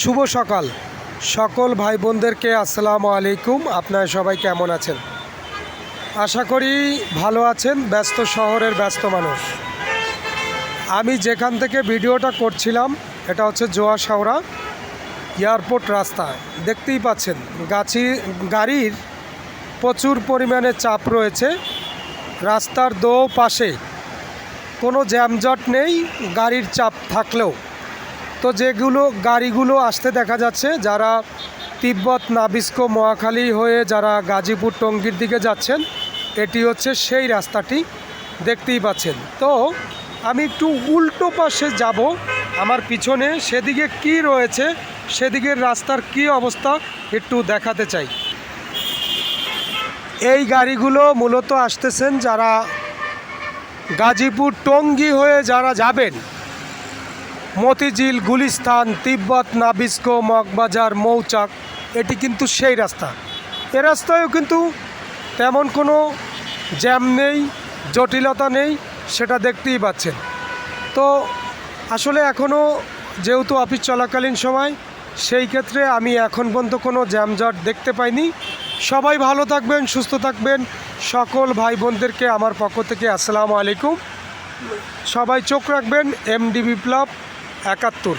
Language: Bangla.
শুভ সকাল। সকল ভাই বোনদেরকে আসসালামু আলাইকুম। আপনারা সবাই কেমন আছেন? আশা করি ভালো আছেন, ব্যস্ত শহরের ব্যস্ত মানুষ। আমি যেখান থেকে ভিডিওটা করছিলাম, এটা হচ্ছে জোয়া শাওরা এয়ারপোর্ট রাস্তা। দেখতেই পাচ্ছেন, গাছি, গাড়ির প্রচুর পরিমাণে চাপ রয়েছে। রাস্তার দো পাশে কোনো জ্যামজট নেই, গাড়ির চাপ থাকলেও। তো যেগুলো গাড়িগুলো আসতে দেখা যাচ্ছে, যারা তিব্বত, নাবিস্কো, মহাখালী হয়ে যারা গাজীপুর, টঙ্গীর দিকে যাচ্ছেন, এটি হচ্ছে সেই রাস্তাটি দেখতেই পাচ্ছেন। তো আমি একটু উল্টো পাশে যাব, আমার পিছনে, সেদিকে কি রয়েছে, সেদিকের রাস্তার কি অবস্থা একটু দেখাতে চাই। এই গাড়িগুলো মূলত আসতেছেন যারা গাজীপুর, টঙ্গী হয়ে যারা যাবেন মতিঝিল, গুলিস্তান, তিব্বত, নাবিস্কো, মগবাজার, মৌচাক, এটি কিন্তু সেই রাস্তা। এ রাস্তায়ও কিন্তু তেমন কোনো জ্যাম নেই, জটিলতা নেই, সেটা দেখতেই পাচ্ছেন। তো আসলে এখনও যেহেতু অফিস চলাকালীন সময়, সেই ক্ষেত্রে আমি এখন পর্যন্ত কোনো জ্যামজট দেখতে পাইনি। সবাই ভালো থাকবেন, সুস্থ থাকবেন। সকল ভাই বোনদেরকে আমার পক্ষ থেকে আসসালামু আলাইকুম। সবাই চোখ রাখবেন এমডি বিপ্লব একাত্তর